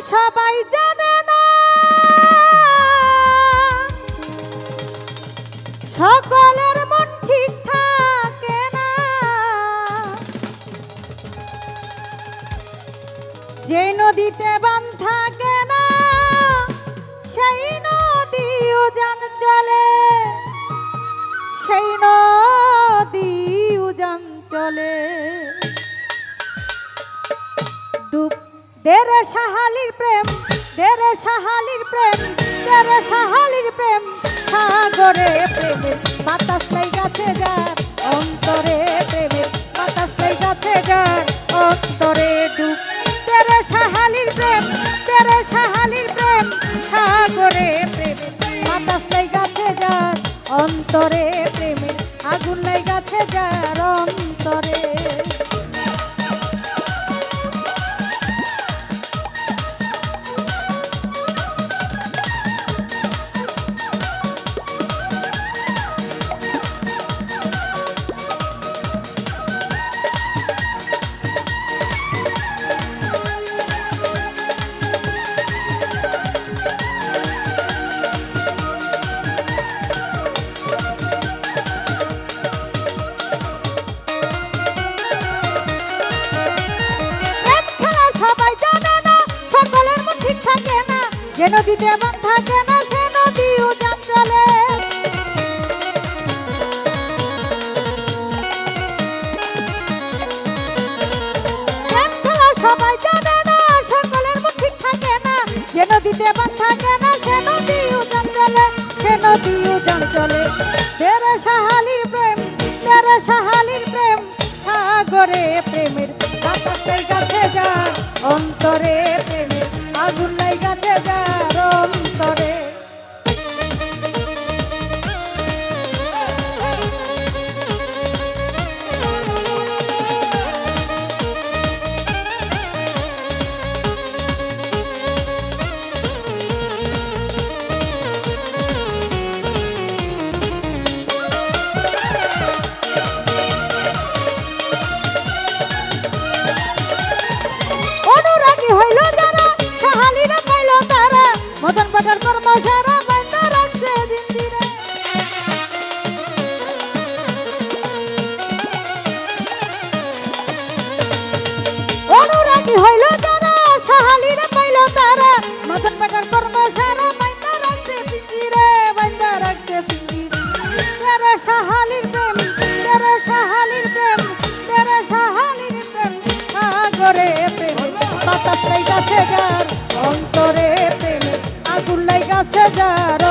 সবাই জানে না। সকলের মন ঠিক থাকে না। যে নদীতে বান থাকে না, সেই নদী উজান চলে। সেই নদী উজান চলে। ডুব দেরে সাহালির প্রেম, দেরে সাহালির প্রেম, দেরে সাহালির প্রেম। সাগরে প্রেমের বাতাস নাই গাছে যার, অন্তরে প্রেমের বাতাস নাই গাছে যার, অন্তরে ডুব। দেরে সাহালির প্রেম, দেরে সাহালির প্রেম। সাগরে প্রেমের বাতাস নাই গাছে যার, অন্তরে যে নদীতে বান থাকে বাতাস লাই গাছে যার অন্তরে প্রেম আগুন লাই গাছে যার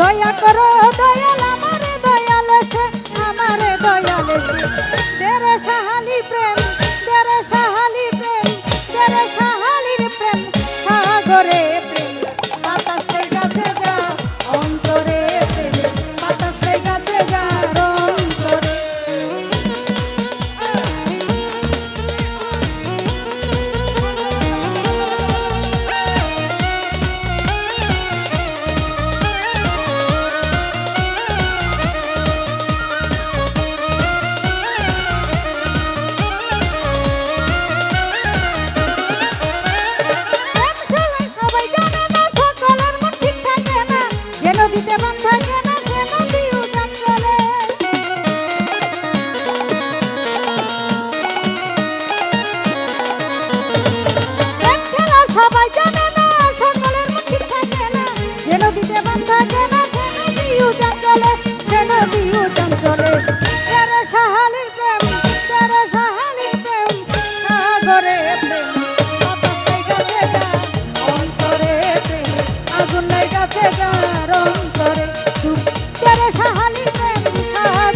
দয়া করো দয়া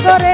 অন্তরে সাগরে